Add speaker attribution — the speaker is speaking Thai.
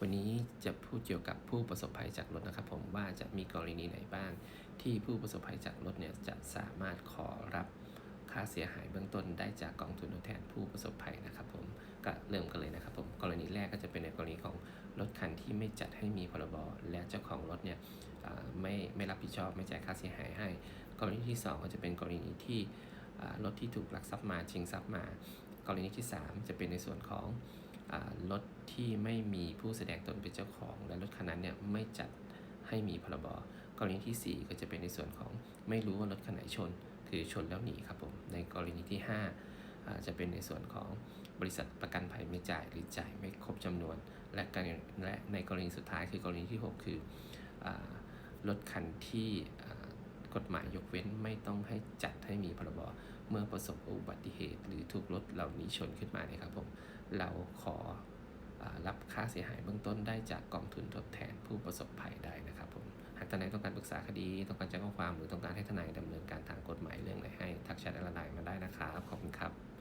Speaker 1: วันนี้จะพูดเกี่ยวกับผู้ประสบภัยจากรถนะครับ ผมว่าจะมีกรณีไหนบ้าง ที่ผู้ประสบภัยจากรถเนี่ยจะสามารถขอรับค่าเสียหายเบื้องต้นได้จากกองทุนทดแทนผู้ประสบภัยนะครับ ผมก็เริ่มกันเลยนะครับผมกรณีแรกก็จะเป็นในกรณีของรถคันที่ไม่จัดให้มีพรบและเจ้าของรถเนี่ยไม่ไม่รับผิดชอบไม่จ่ายค่าเสียหายให้ กรณีที่สองก็จะเป็นกรณีที่รถที่ถูกลักทรัพย์มาชิงทรัพย์มา กรณีที่สามจะเป็นในส่วนของ รถที่ไม่มีผู้แสดงตนเป็นเจ้าของ และรถคันนั้นเนี่ยไม่จัดให้มีพรบกรณีที่สี่ก็จะเป็นในส่วนของไม่รู้ว่ารถคันไหนชน คือชนแล้วหนีครับผม ในกรณีที่ห้าอ่าจะเป็นในส่วนของบริษัทประกันภัยไม่จ่ายหรือจ่ายไม่ครบจำนวน และการและในกรณีสุดท้ายคือกรณีที่หกคืออรถคันที่กฎหมายยกเว้นไม่ต้องให้จัดให้มีพรบเมื่อประสบอุบัติเหตุ หรือถูกรถเหล่านี้ชนขึ้นมาเนี่ยครับผม เราขอ รับค่าเสียหายเบื้องต้นได้จากกองทุนทดแทนผู้ประสบภัยได้นะครับผมหากทนายต้องการปรึกษาคดี ต้องการแจ้งข้อความหรือต้องการให้ทนายดำเนินการทางกฎหมายเรื่องไหนให้ทักแชทอะไรมาได้นะครับขอบคุณครับ